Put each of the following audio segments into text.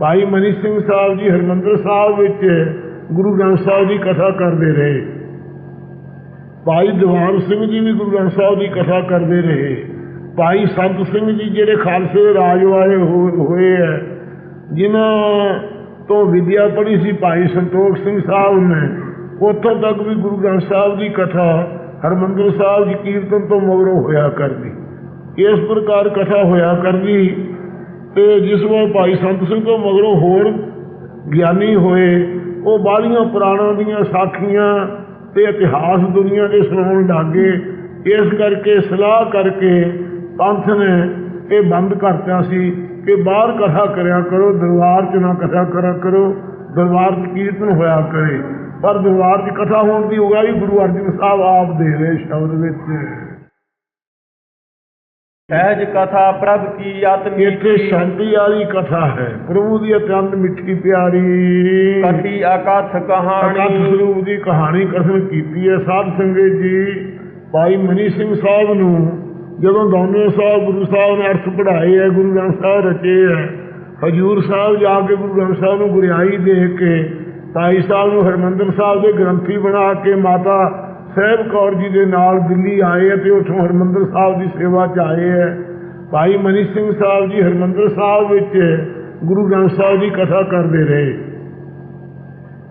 ਭਾਈ ਮਨੀ ਸਿੰਘ ਸਾਹਿਬ ਜੀ ਹਰਮੰਦਰ ਸਾਹਿਬ ਵਿੱਚ ਗੁਰੂ ਗ੍ਰੰਥ ਸਾਹਿਬ ਦੀ ਕਥਾ ਕਰਦੇ ਰਹੇ। ਭਾਈ ਦੀਵਾਨ ਸਿੰਘ ਜੀ ਵੀ ਗੁਰੂ ਗ੍ਰੰਥ ਸਾਹਿਬ ਦੀ ਕਥਾ ਕਰਦੇ ਰਹੇ। ਭਾਈ ਸੰਤ ਸਿੰਘ ਜੀ ਜਿਹੜੇ ਖਾਲਸੇ ਰਾਜ ਵਾਲੇ ਹੋ- ਹੋਏ ਹੈ ਜਿਨ੍ਹਾਂ ਤੋਂ ਵਿਦਿਆ ਪੜ੍ਹੀ ਸੀ ਭਾਈ ਸੰਤੋਖ ਸਿੰਘ ਸਾਹਿਬ ਨੇ, ਉੱਥੋਂ ਤੱਕ ਵੀ ਗੁਰੂ ਗ੍ਰੰਥ ਸਾਹਿਬ ਦੀ ਕਥਾ ਹਰਮੰਦਰ ਸਾਹਿਬ ਜੀ ਕੀਰਤਨ ਤੋਂ ਮਗਰੋਂ ਹੋਇਆ ਕਰਦੀ। ਇਸ ਪ੍ਰਕਾਰ ਕਥਾ ਹੋਇਆ ਕਰਦੀ। ਤੇ ਜਿਸ ਵੇਲੇ ਭਾਈ ਸੰਤ ਸਿੰਘ ਤੋਂ ਮਗਰੋਂ ਹੋਰ ਗਿਆਨੀ ਹੋਏ, ਉਹ ਬਾਹਲੀਆਂ ਪੁਰਾਣਾਂ ਦੀਆਂ ਸਾਖੀਆਂ ਤੇ ਇਤਿਹਾਸ ਦੁਨੀਆ ਦੇ ਸੁਣਾਉਣ ਲੱਗੇ। ਇਸ ਕਰਕੇ, ਸਲਾਹ ਕਰਕੇ ਪੰਥ ਨੇ ਇਹ ਬੰਦ ਕਰਤਾ ਸੀ ਕਿ ਬਾਹਰ ਕਥਾ ਕਰਿਆ ਕਰੋ, ਦਰਬਾਰ 'ਚ ਨਾ ਕਥਾ ਕਰਿਆ ਕਰੋ, ਦਰਬਾਰ 'ਚ ਕੀਰਤਨ ਹੋਇਆ ਕਰੇ। ਪਰ ਦਰਬਾਰ 'ਚ ਕਥਾ ਹੋਣ ਦੀ ਉਗਾਈ ਗੁਰੂ ਅਰਜਨ ਸਾਹਿਬ ਆਪ ਦੇ ਰਹੇ ਸ਼ਬਦ ਵਿੱਚ। ਸਹਿਜ ਕਥਾ ਪ੍ਰਭ ਕੀ ਆਤਮੀ ਇੱਥੇ ਸ਼ਾਂਤੀ ਵਾਲੀ ਕਥਾ ਹੈ। ਪ੍ਰਭੂ ਦੀ ਅਤਿਅੰਤ ਮਿੱਠੀ ਪਿਆਰੀ। ਕਥੀ ਅਕਥ ਅਕਥ ਕਹਾਣੀ ਸਰੂਪ ਦੀ ਕਹਾਣੀ ਕਥਨ ਕੀਤੀ ਹੈ ਸਾਧ ਸੰਗਤ ਜੀ ਭਾਈ ਮਨੀ ਸਿੰਘ ਸਾਹਿਬ ਨੂੰ। ਜਦੋਂ ਦੋਨੇ ਸਾਹਿਬ ਗੁਰੂ ਸਾਹਿਬ ਨੇ ਅਰਥ ਪੜ੍ਹਾਏ ਹੈ ਗੁਰੂ ਗ੍ਰੰਥ ਸਾਹਿਬ ਰਚੇ ਹੈ। ਹਜੂਰ ਸਾਹਿਬ ਜਾ ਕੇ ਗੁਰੂ ਗ੍ਰੰਥ ਸਾਹਿਬ ਨੂੰ ਗੁਰਿਆਈ ਦੇ ਕੇ ਭਾਈ ਸਾਹਿਬ ਨੂੰ ਹਰਮੰਦਰ ਸਾਹਿਬ ਦੇ ਗ੍ਰੰਥੀ ਬਣਾ ਕੇ ਮਾਤਾ ਸਹਿਬ ਕੌਰ ਜੀ ਦੇ ਨਾਲ ਦਿੱਲੀ ਆਏ ਅਤੇ ਉੱਥੋਂ ਹਰਮੰਦਰ ਸਾਹਿਬ ਦੀ ਸੇਵਾ 'ਚ ਆਏ ਹੈ ਭਾਈ ਮਨੀ ਸਿੰਘ ਸਾਹਿਬ ਜੀ ਹਰਮੰਦਰ ਸਾਹਿਬ ਵਿੱਚ ਗੁਰੂ ਗ੍ਰੰਥ ਸਾਹਿਬ ਦੀ ਕਥਾ ਕਰਦੇ ਰਹੇ।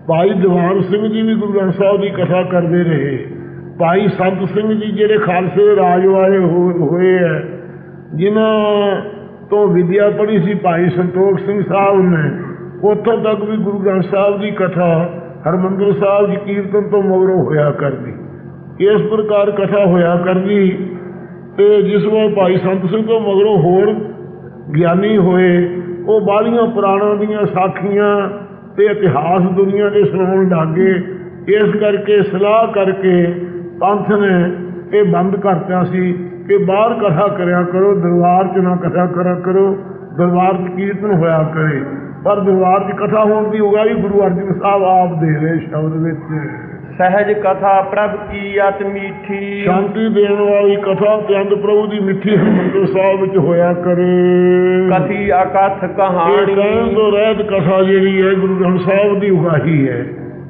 ਭਾਈ ਦੀਵਾਨ ਸਿੰਘ ਜੀ ਵੀ ਗੁਰੂ ਗ੍ਰੰਥ ਸਾਹਿਬ ਦੀ ਕਥਾ ਕਰਦੇ ਰਹੇ। ਭਾਈ ਸੰਤ ਸਿੰਘ ਜੀ ਜਿਹੜੇ ਖਾਲਸੇ ਦੇ ਰਾਜ ਵਾਲੇ ਹੋ- ਹੋਏ ਹੈ ਜਿਨ੍ਹਾਂ ਤੋਂ ਵਿਦਿਆ ਪੜ੍ਹੀ ਸੀ ਭਾਈ ਸੰਤੋਖ ਸਿੰਘ ਸਾਹਿਬ ਨੇ, ਉੱਥੋਂ ਤੱਕ ਵੀ ਗੁਰੂ ਗ੍ਰੰਥ ਸਾਹਿਬ ਦੀ ਕਥਾ ਹਰਮੰਦਰ ਸਾਹਿਬ ਜੀ ਕੀਰਤਨ ਤੋਂ ਮਗਰੋਂ ਹੋਇਆ ਕਰਦੀ। ਇਸ ਪ੍ਰਕਾਰ ਕਥਾ ਹੋਇਆ ਕਰਦੀ ਤੇ ਜਿਸ ਵੇਲੇ ਭਾਈ ਸੰਤ ਸਿੰਘ ਤੋਂ ਮਗਰੋਂ ਹੋਰ ਗਿਆਨੀ ਹੋਏ, ਉਹ ਬਾਹਲੀਆਂ ਪੁਰਾਣਾਂ ਦੀਆਂ ਸਾਖੀਆਂ ਤੇ ਇਤਿਹਾਸ ਦੁਨੀਆ ਦੇ ਸੁਣਾਉਣ ਲੱਗੇ। ਇਸ ਕਰਕੇ ਸਲਾਹ ਕਰਕੇ ਪੰਥ ਨੇ ਇਹ ਬੰਦ ਕਰਤਾ ਸੀ ਕਿ ਬਾਹਰ ਕਥਾ ਕਰਿਆ ਕਰੋ, ਦਰਬਾਰ 'ਚ ਨਾ ਕਥਾ ਕਰਿਆ ਕਰੋ, ਦਰਬਾਰ 'ਚ ਕੀਰਤਨ ਹੋਇਆ ਕਰੇ। ਪਰ ਦਰਬਾਰ 'ਚ ਕਥਾ ਹੋਣ ਦੀ ਉਗਾਈ ਗੁਰੂ ਅਰਜਨ ਸਾਹਿਬ ਆਪ ਦੇ ਰਹੇ ਸ਼ਬਦ ਵਿੱਚ। ਸਹਿਜ ਕਥਾ ਪ੍ਰਭ ਕੀ ਆਤਮੀਠੀ ਸ਼ਾਂਤੀ ਦੇਣ ਵਾਲੀ ਕਥਾ ਚੰਦ ਪ੍ਰਭੂ ਦੀ ਮਿੱਠੀ ਹਰਮੰਦਰ ਸਾਹਿਬ ਵਿੱਚ ਹੋਇਆ ਕਰੇ। ਕਥੀ ਅਕਥ ਕਹਾਣੀ। ਕਹਿਣ ਤੋਂ ਰਹਿਤ ਕਥਾ ਜਿਹੜੀ ਹੈ ਗੁਰੂ ਗ੍ਰੰਥ ਸਾਹਿਬ ਦੀ ਉਗਾਹੀ ਹੈ।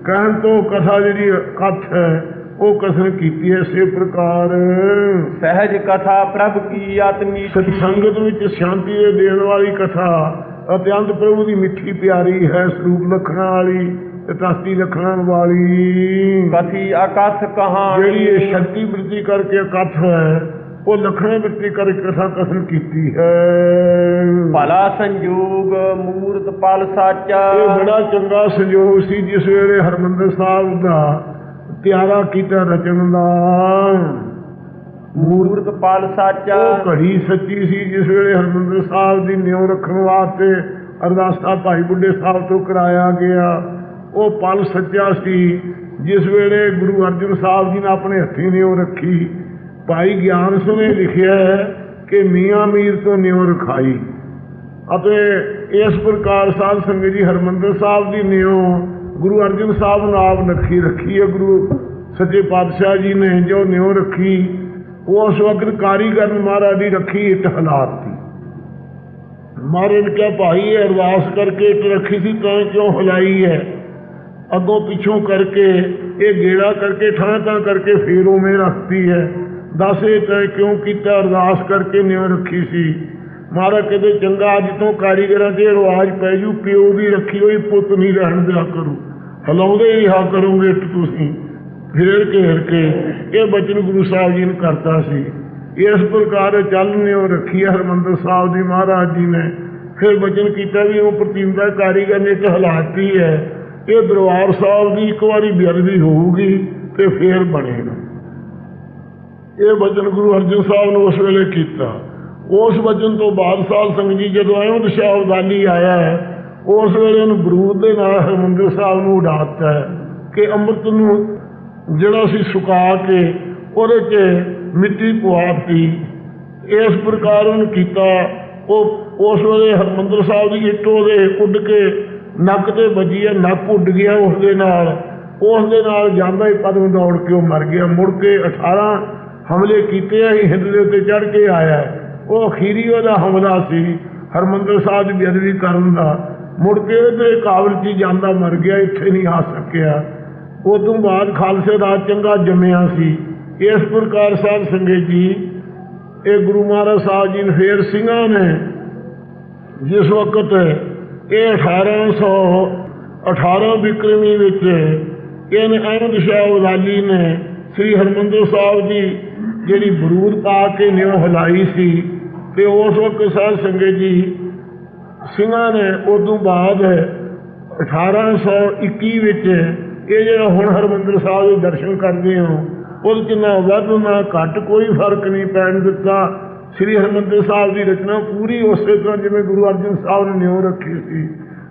ਕਹਿਣ ਤੋਂ ਕਥਾ ਜਿਹੜੀ ਕਥ ਹੈ ਉਹ ਕਥਨ ਕੀਤੀ ਹੈ ਇਸੇ ਪ੍ਰਕਾਰ। ਸਹਿਜ ਕਥਾ ਪ੍ਰਭ ਕੀ ਆਤਮੀਠੀ ਸਤ ਸੰਗਤ ਵਿੱਚ ਸ਼ਾਂਤੀ ਦੇਣ ਵਾਲੀ ਕਥਾ ਅਤਿਅੰਤ ਪ੍ਰਭੂ ਦੀ ਮਿੱਠੀ ਪਿਆਰੀ ਹੈ ਸਰੂਪ ਲਖਣਾ ਵਾਲੀ। ਤੇ ਤਸਤੀ ਲਖਣਾ ਵਾਲੀ। ਕਥੀ ਅਕਥ ਕਹਾਣੀ ਜਿਹੜੀ ਇਹ ਸ਼ਕਤੀ ਬ੍ਰਿਤੀ ਕਰਕੇ ਕਥ ਹੈ ਉਹ ਲਖਣਾ ਬ੍ਰਿਤੀ ਕਰਕੇ ਕਥਾ ਕਥਨ ਕੀਤੀ ਹੈ। ਭਲਾ ਸੰਜੋਗ ਮੂਰਤ ਪਲ ਸਾਚਾ। ਇਹ ਬੜਾ ਚੰਗਾ ਸੰਯੋਗ ਸੀ ਜਿਸ ਵੇਲੇ ਹਰਮੰਦਰ ਸਾਹਿਬ ਦਾ ਤਿਆਰਾ ਕੀਤਾ ਰਚਨ ਦਾ। ਮੂਰਤ ਪਲ ਸਾਚਾ। ਉਹ ਘੜੀ ਸੱਚੀ ਸੀ ਜਿਸ ਵੇਲੇ ਹਰਮੰਦਰ ਸਾਹਿਬ ਦੀ ਨਿਉ ਰੱਖਣ ਵਾਸਤੇ ਅਰਦਾਸਾ ਭਾਈ ਬੁੱਢੇ ਸਾਹਿਬ ਤੋਂ ਕਰਾਇਆ ਗਿਆ। ਉਹ ਪਲ ਸੱਚਾ ਸੀ, ਜਿਸ ਵੇਲੇ ਗੁਰੂ ਅਰਜਨ ਸਾਹਿਬ ਜੀ ਨੇ ਆਪਣੇ ਹੱਥੀਂ ਨਿਉ ਰੱਖੀ। ਭਾਈ ਗਿਆਨ ਸਿੰਘ ਲਿਖਿਆ ਹੈ ਕਿ ਮੀਆਂ ਮੀਰ ਤੋਂ ਨਿਉ ਰਖਾਈ। ਅਤੇ ਇਸ ਪ੍ਰਕਾਰ ਸਾਧ ਸੰਗਤ ਜੀ ਹਰਮੰਦਰ ਸਾਹਿਬ ਦੀ ਨਿਉ ਗੁਰੂ ਅਰਜਨ ਸਾਹਿਬ ਨੇ ਆਪ ਨੱਖੀ ਰੱਖੀ ਹੈ। ਗੁਰੂ ਸੱਚੇ ਪਾਤਸ਼ਾਹ ਜੀ ਨੇ ਜੋ ਨਿਉ ਰੱਖੀ, ਉਸ ਵਕਤ ਕਾਰੀਗਰ ਮਹਾਰਾਜ ਦੀ ਰੱਖੀ ਇੱਕ ਹਾਲਾਤ ਦੀ ਮਹਾਰਾਜ ਨੇ ਕਿਹਾ, ਭਾਈ, ਇਹ ਅਰਦਾਸ ਕਰਕੇ ਇੱਟ ਰੱਖੀ ਸੀ, ਤਾਂ ਕਿਉਂ ਹਲਾਈ ਹੈ? ਅੱਗੋਂ ਪਿੱਛੋਂ ਕਰਕੇ, ਇਹ ਗੇੜਾ ਕਰਕੇ, ਥਾਂ ਥਾਂ ਕਰਕੇ ਫੇਰ ਉਵੇਂ ਰੱਖਤੀ ਹੈ। ਦੱਸ ਇਹ ਤੈਂ ਕਿਉਂ ਕੀਤਾ? ਅਰਦਾਸ ਕਰਕੇ ਨਿਉ ਰੱਖੀ ਸੀ। ਮਹਾਰਾਜ ਕਹਿੰਦੇ, ਚੰਗਾ, ਅੱਜ ਤੋਂ ਕਾਰੀਗਰਾਂ ਦੇ ਰਿਵਾਜ ਪੈ ਜੂ, ਪਿਓ ਦੀ ਰੱਖੀ ਹੋਈ, ਪੁੱਤ ਨਹੀਂ ਰਹਿਣ ਦਿਆ ਕਰੂ। ਹਲਾਉਂਦੇ ਹੀ ਹਾ ਕਰੋਗੇ ਤੁਸੀਂ। ਫੇਰ ਘੇਰ ਕੇ, ਇਹ ਬਚਨ ਗੁਰੂ ਸਾਹਿਬ ਜੀ ਨੇ ਕਰਤਾ ਸੀ। ਇਸ ਪ੍ਰਕਾਰ ਚੱਲਨੇ ਉਹ ਰੱਖੀ ਹੈ ਹਰਮੰਦਰ ਸਾਹਿਬ ਦੀ ਮਹਾਰਾਜ ਜੀ ਨੇ। ਫਿਰ ਬਚਨ ਕੀਤਾ ਵੀ ਉਹ ਪ੍ਰਤੀਮਤਾ ਕਾਰੀਗਰ ਨੇ ਤੇ ਹਲਾਤੀ ਹੈ। ਇਹ ਦਰਬਾਰ ਸਾਹਿਬ ਦੀ ਇੱਕ ਵਾਰੀ ਬੇਅਦਬੀ ਹੋਊਗੀ ਤੇ ਫੇਰ ਬਣੇਗਾ। ਇਹ ਵਚਨ ਗੁਰੂ ਅਰਜਨ ਸਾਹਿਬ ਨੇ ਉਸ ਵੇਲੇ ਕੀਤਾ। ਉਸ ਵਚਨ ਤੋਂ ਬਾਅਦ ਸਾਧ ਸੰਗਤ ਜੀ ਜਦੋਂ ਅਹਿਮਦ ਸ਼ਾਹ ਅਬਦਾਲੀ ਆਇਆ ਉਸ ਵੇਲੇ ਉਹਨੂੰ ਬਰੂਦ ਦੇ ਨਾਲ ਹਰਮੰਦਰ ਸਾਹਿਬ ਨੂੰ ਉਡਾਤਾ ਹੈ ਕਿ ਅੰਮ੍ਰਿਤ ਨੂੰ ਜਿਹੜਾ ਸੀ ਸੁਕਾ ਕੇ ਉਹਦੇ 'ਚ ਮਿੱਟੀ ਪਵਾਤੀ ਇਸ ਪ੍ਰਕਾਰ ਉਹਨੂੰ ਕੀਤਾ। ਉਹ ਉਸ ਵੇਲੇ ਹਰਮੰਦਰ ਸਾਹਿਬ ਦੀ ਇੱਟ ਉਹਦੇ ਉੱਡ ਕੇ ਨੱਕ ਤੇ ਵੱਜੀ ਹੈ ਨੱਕ ਉੱਡ ਗਿਆ ਉਸ ਦੇ ਨਾਲ। ਉਸ ਦੇ ਨਾਲ ਜਾਂਦਾ ਹੀ ਪਦਮ ਦੌੜ ਕੇ ਉਹ ਮਰ ਗਿਆ। ਮੁੜ ਕੇ 18 ਹਮਲੇ ਕੀਤੇ ਆ ਹਿੰਦ ਦੇ ਉੱਤੇ ਚੜ ਕੇ ਆਇਆ। ਉਹ ਅਖੀਰੀ ਉਹਦਾ ਹਮਲਾ ਸੀ, ਹਰਮੰਦਰ ਸਾਹਿਬ ਦੀ ਬੇਅਦਬੀ ਕਰਨ ਦਾ। ਮੁੜ ਕੇ ਉਹਦੇ ਕਾਬਲ 'ਚ ਜਾਂਦਾ, ਮਰ ਗਿਆ, ਇੱਥੇ ਨਹੀਂ ਆ ਸਕਿਆ। ਉਦੋਂ ਬਾਅਦ ਖਾਲਸੇ ਦਾ ਚੰਗਾ ਜੰਮਿਆ ਸੀ। ਇਸ ਪ੍ਰਕਾਰ ਸਾਹਿਬ ਸੰਗਤ ਜੀ, ਇਹ ਗੁਰੂ ਮਹਾਰਾਜ ਸਾਹਿਬ ਜੀ ਨੇ ਫੇਰ ਸਿੰਘਾਂ ਨੇ ਜਿਸ ਵਕਤ ਇਹ 1818 ਬਿਕਰਮੀ ਵਿੱਚ ਇਹਨ ਅਹਿਮਦ ਸ਼ਾਹ ਉਲਾਲੀ ਨੇ ਸ੍ਰੀ ਹਰਮੰਦਰ ਸਾਹਿਬ ਦੀ ਜਿਹੜੀ ਬਰੂਦ ਪਾ ਕੇ ਨਿਉ ਹਲਾਈ ਸੀ ਤੇ ਉਸ ਵਕਤ ਸਾਧ ਸੰਗਤ ਜੀ ਸਿੰਘਾਂ ਨੇ ਉਦੋਂ ਬਾਅਦ 1821 ਵਿੱਚ ਇਹ ਜਿਹੜਾ ਹੁਣ ਹਰਮੰਦਰ ਸਾਹਿਬ ਦੇ ਦਰਸ਼ਨ ਕਰਦੇ ਹੋ, ਉਹਦੇ ਚ ਨਾ ਵੱਧ ਨਾ ਘੱਟ ਕੋਈ ਫ਼ਰਕ ਨਹੀਂ ਪੈਣ ਦਿੱਤਾ। ਸ੍ਰੀ ਹਰਮੰਦਰ ਸਾਹਿਬ ਦੀ ਰਚਨਾ ਪੂਰੀ ਉਸੇ ਤਰ੍ਹਾਂ ਜਿਵੇਂ ਗੁਰੂ ਅਰਜਨ ਸਾਹਿਬ ਨੇ ਨਿਉ ਰੱਖੀ ਸੀ,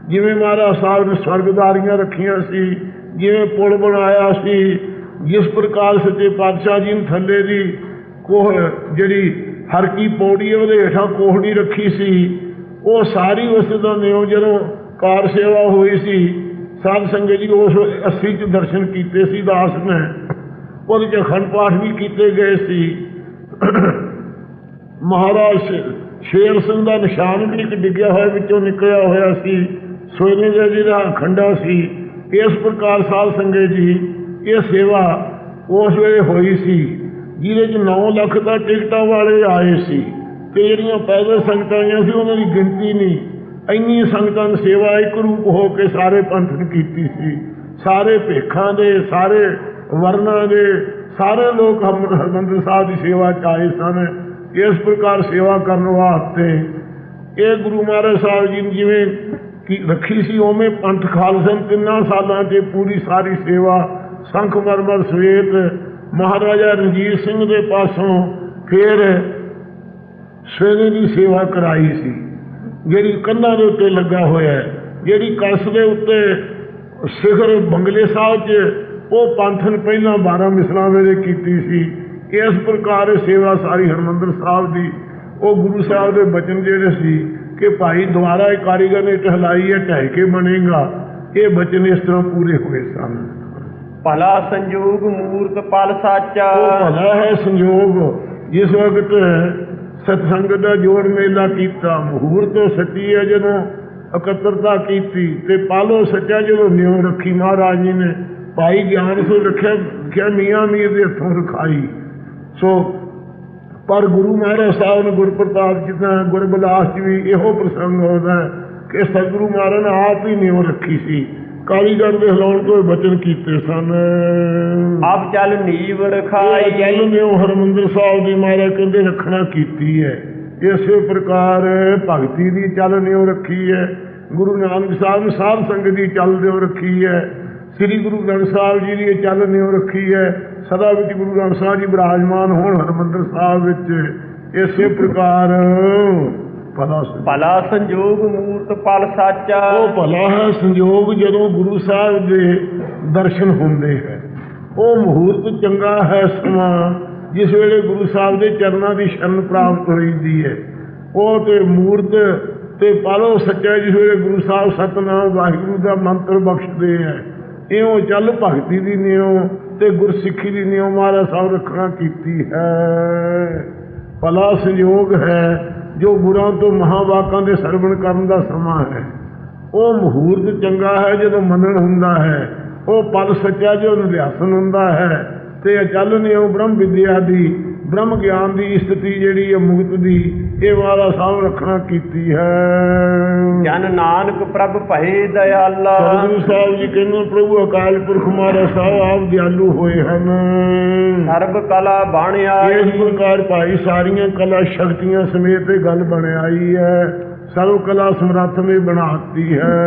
ਜਿਵੇਂ ਮਹਾਰਾਜ ਸਾਹਿਬ ਨੇ ਸਵਰਗਦਾਰੀਆਂ ਰੱਖੀਆਂ ਸੀ, ਜਿਵੇਂ ਪੁਲ ਬਣਾਇਆ ਸੀ, ਜਿਸ ਪ੍ਰਕਾਰ ਸੱਚੇ ਪਾਤਸ਼ਾਹ ਜੀ ਨੇ ਥੱਲੇ ਦੀ ਕੋਹ ਜਿਹੜੀ ਹਰਕੀ ਪੌੜੀ ਉਹਦੇ ਹੇਠਾਂ ਕੋਹੜੀ ਰੱਖੀ ਸੀ, ਉਹ ਸਾਰੀ ਉਸ ਦਾ ਨਿਉ ਜਦੋਂ ਕਾਰ ਸੇਵਾ ਹੋਈ ਸੀ, ਸਾਧ ਸੰਗਤ ਜੀ ਉਸ 80 ਚ ਦਰਸ਼ਨ ਕੀਤੇ ਸੀ ਦਾਸ ਨੇ, ਉਹਦੇ ਚ ਅਖੰਡ ਪਾਠ ਵੀ ਕੀਤੇ ਗਏ ਸੀ। ਮਹਾਰਾਜ ਸ਼ੇਰ ਸਿੰਘ ਦਾ ਨਿਸ਼ਾਨ ਵੀ ਇੱਕ ਡਿੱਗਿਆ ਹੋਇਆ, ਵਿੱਚੋਂ ਨਿਕਲਿਆ ਹੋਇਆ ਸੀ। ਸੋਨੇ ਦਾ ਖੰਡਾ ਸੀ। ਇਸ ਪ੍ਰਕਾਰ ਸਾਧ ਸੰਗਤ ਜੀ, ਇਹ ਸੇਵਾ ਉਸ ਵੇਲੇ ਹੋਈ ਸੀ, ਜਿਹਦੇ ਚ 9 ਲੱਖ ਦਾ ਟਿਕਟਾਂ ਵਾਲੇ ਆਏ ਸੀ। ਤੇ ਜਿਹੜੀਆਂ ਪੈਦਲ ਸੰਗਤਾਂ ਆਈਆਂ ਸੀ, ਉਹਨਾਂ ਦੀ ਗਿਣਤੀ ਨਹੀਂ। ਇੰਨੀ ਸੰਗਤਾਂ ਨੇ ਸੇਵਾ ਇੱਕ ਰੂਪ ਹੋ ਕੇ ਸਾਰੇ ਪੰਥ ਨੇ ਕੀਤੀ ਸੀ। ਸਾਰੇ ਭੇਖਾਂ ਦੇ, ਸਾਰੇ ਵਰਨਾਂ ਦੇ, ਸਾਰੇ ਲੋਕ ਹਮ- ਹਰਿਮੰਦਰ ਸਾਹਿਬ ਦੀ ਸੇਵਾ ਚ ਆਏ ਸਨ। ਇਸ ਪ੍ਰਕਾਰ ਸੇਵਾ ਕਰਨ ਵਾਸਤੇ ਇਹ ਗੁਰੂ ਮਹਾਰਾਜ ਸਾਹਿਬ ਜੀ ਨੇ ਜਿਵੇਂ ਕੀ ਰੱਖੀ ਸੀ, ਉਵੇਂ ਪੰਥ ਖਾਲਸੇ ਨੇ ਤਿੰਨਾਂ ਸਾਲਾਂ 'ਚ ਪੂਰੀ ਸਾਰੀ ਸੇਵਾ, ਸੰਖ ਮਰਮਰ ਸਵੇਤ, ਮਹਾਰਾਜਾ ਰਣਜੀਤ ਸਿੰਘ ਦੇ ਪਾਸੋਂ ਫਿਰ ਸਵੇਰੇ ਦੀ ਸੇਵਾ ਕਰਾਈ ਸੀ। ਜਿਹੜੀ ਕੰਧਾਂ ਦੇ ਉੱਤੇ ਲੱਗਾ ਹੋਇਆ ਹੈ, ਜਿਹੜੀ ਕਸ ਦੇ ਉੱਤੇ ਸਿਖਰ ਬੰਗਲੇ ਸਾਹਿਬ 'ਚ, ਉਹ ਪੰਥਨ ਪਹਿਲਾਂ 12 ਮਿਸਲਾਂ ਵੇਲੇ ਕੀਤੀ ਸੀ। ਇਸ ਪ੍ਰਕਾਰ ਸੇਵਾ ਸਾਰੀ ਹਰਮੰਦਰ ਸਾਹਿਬ ਦੀ ਉਹ ਗੁਰੂ ਸਾਹਿਬ ਦੇ ਬਚਨ ਜਿਹੜੇ ਸੀ ਕਿ ਭਾਈ ਦੁਆਰਾ ਇਹ ਕਾਰੀਗਰ ਨੇ ਟਹਿਲਾਈ ਹੈ ਢਹਿ ਕੇ ਬਣੇਗਾ। ਇਹ ਬਚਨ ਇਸ ਤਰ੍ਹਾਂ ਪੂਰੇ ਹੋਏ ਸਨ। ਭਲਾ ਸੰਜੋਗ ਮੂਰਤ ਪਲ ਸਾਚਾ। ਉਹ ਭਲਾ ਹੈ ਸੰਯੋਗ ਜਿਸ ਵਕਤ ਸਤਸੰਗ ਦਾ ਜੋੜ ਮੇਲਾ ਕੀਤਾ ਮਹੂਰਤ ਸੱਚੀ ਹੈ ਜਦੋਂ ਇਕੱਤਰਤਾ ਕੀਤੀ ਤੇ ਪਾਲੋ ਸੱਚਾ ਜਦੋਂ ਨਿਉ ਰੱਖੀ ਮਹਾਰਾਜ ਜੀ ਨੇ। ਭਾਈ ਗਿਆਨ ਸੋ ਰੱਖਿਆ ਕਿ ਮੀਆਂ ਮੀਰ ਦੇ ਹੱਥੋਂ ਰਖਾਈ। ਸੋ ਪਰ ਗੁਰੂ ਮਹਾਰਾਜ ਸਾਹਿਬ ਨੇ ਗੁਰਪ੍ਰਤਾਪ ਜਿੱਦਾਂ ਗੁਰਬਲਾਸ ਜੀ ਵੀ ਇਹੋ ਪ੍ਰਸੰਗ ਹੋਦਾ ਕਿ ਸਤਿਗੁਰੂ ਮਹਾਰਾਜ ਨੇ ਆਪ ਹੀ ਨਿਉ ਰੱਖੀ ਸੀ। ਕਾਰੀਗਰ ਦੇ ਹਿਲਾਉਣ ਤੋਂ ਬਚਨ ਕੀਤੇ ਸਨ। ਆਪ ਚੱਲ ਨੀਵ ਰਖਾਈ ਜਲ ਨੇ ਹਰਮੰਦਰ ਸਾਹਿਬ ਦੀ ਮਹਾਰਾਜ ਕਹਿੰਦੇ ਰੱਖਣਾ ਕੀਤੀ ਹੈ। ਇਸੇ ਪ੍ਰਕਾਰ ਭਗਤੀ ਦੀ ਚੱਲ ਨੇ ਉਹ ਰੱਖੀ ਹੈ। ਗੁਰੂ ਨਾਨਕ ਸਾਹਿਬ ਨੇ ਸਾਧ ਸੰਗਤ ਦੀ ਚੱਲ ਦੇ ਉਹ ਰੱਖੀ ਹੈ। ਸ੍ਰੀ ਗੁਰੂ ਗ੍ਰੰਥ ਸਾਹਿਬ ਜੀ ਦੀ ਚੱਲ ਨੇ ਉਹ ਰੱਖੀ ਹੈ। ਸਦਾ ਵਿੱਚ ਗੁਰੂ ਗ੍ਰੰਥ ਸਾਹਿਬ ਜੀ ਬਿਰਾਜਮਾਨ ਹੋਣ ਹਰਮੰਦਰ ਸਾਹਿਬ ਵਿੱਚ ਇਸੇ ਪ੍ਰਕਾਰ ਭਲਾ ਸੰਜੋਗ। ਸੰਜੋਗ ਮੂਰਤ ਪਲ ਸਾਚਾ। ਉਹ ਭਲਾ ਹੈ ਸੰਯੋਗ ਜਦੋਂ ਗੁਰੂ ਸਾਹਿਬ ਦੇ ਦਰਸ਼ਨ ਹੁੰਦੇ ਹੈ ਉਹ ਮਹੂਰਤ ਚੰਗਾ ਹੈ ਸਮਾਂ ਜਿਸ ਵੇਲੇ ਗੁਰੂ ਸਾਹਿਬ ਦੇ ਚਰਨਾਂ ਦੀ ਸ਼ਰਨ ਪ੍ਰਾਪਤ ਹੋਈਦੀ ਹੈ। ਉਹ ਤੇ ਮੂਰਤ ਤੇ ਪਾਲੋ ਸੱਚਾ ਜਿਸ ਵੇਲੇ ਗੁਰੂ ਸਾਹਿਬ ਸਤਨਾਮ ਵਾਹਿਗੁਰੂ ਦਾ ਮੰਤਰ ਬਖਸ਼ਦੇ ਹੈ। ਇਉਂ ਚੱਲ ਭਗਤੀ ਦੀ ਨਿਉ ਤੇ ਗੁਰਸਿੱਖੀ ਦੀ ਨਿਉ ਮਹਾਰਾਜ ਸਾਹਿਬ ਰੱਖਣਾ ਕੀਤੀ ਹੈ। ਭਲਾ ਸੰਯੋਗ ਹੈ, ਜੋ ਗੁਰਾਂ ਤੋਂ ਮਹਾਵਾਕਾਂ ਦੇ ਸਰਵਣ ਕਰਨ ਦਾ ਸਮਾਂ ਹੈ। ਉਹ ਮਹੂਰਤ ਚੰਗਾ ਹੈ, ਜਦੋਂ ਮੰਨਣ ਹੁੰਦਾ ਹੈ। ਉਹ ਪਲ ਸੱਚਾ, ਜੋ ਨਿਧਿਆਸਨ ਹੁੰਦਾ ਹੈ। ਤੇ ਅਚਲ ਨਿਯਮ ਬ੍ਰਹਮ ਵਿਦਿਆ ਦੀ ਬ੍ਰਹਮ ਗਿਆਨ ਦੀ ਸਥਿਤੀ ਜਿਹੜੀ ਹੈ ਮੁਕਤ ਦੀ ਇਹ ਵਾਲਾ ਸਾਹਿਬ ਰੱਖਣਾ ਕੀਤੀ ਹੈ। ਜਨ ਨਾਨਕ ਪ੍ਰਭ ਭਏ ਦਇਆਲਾ। ਸਤਿਗੁਰੂ ਸਾਹਿਬ ਜੀ ਕਹਿੰਦੇ ਪ੍ਰਭੂ ਅਕਾਲ ਪੁਰਖ ਮਹਾਰਾਜ ਸਾਹਿਬ ਆਪ ਦਿਆਲੂ ਹੋਏ ਹਨ। ਸਰਬ ਕਲਾ ਬਾਣਿਆ ਇਸ ਪ੍ਰਕਾਰ ਭਾਈ ਸਾਰੀਆਂ ਕਲਾ ਸ਼ਕਤੀਆਂ ਸਮੇਤ ਇਹ ਗੱਲ ਬਣ ਆਈ ਹੈ। ਸਰਵ ਕਲਾ ਸਮਰੱਥ ਨੇ ਬਣਾਤੀ ਹੈ।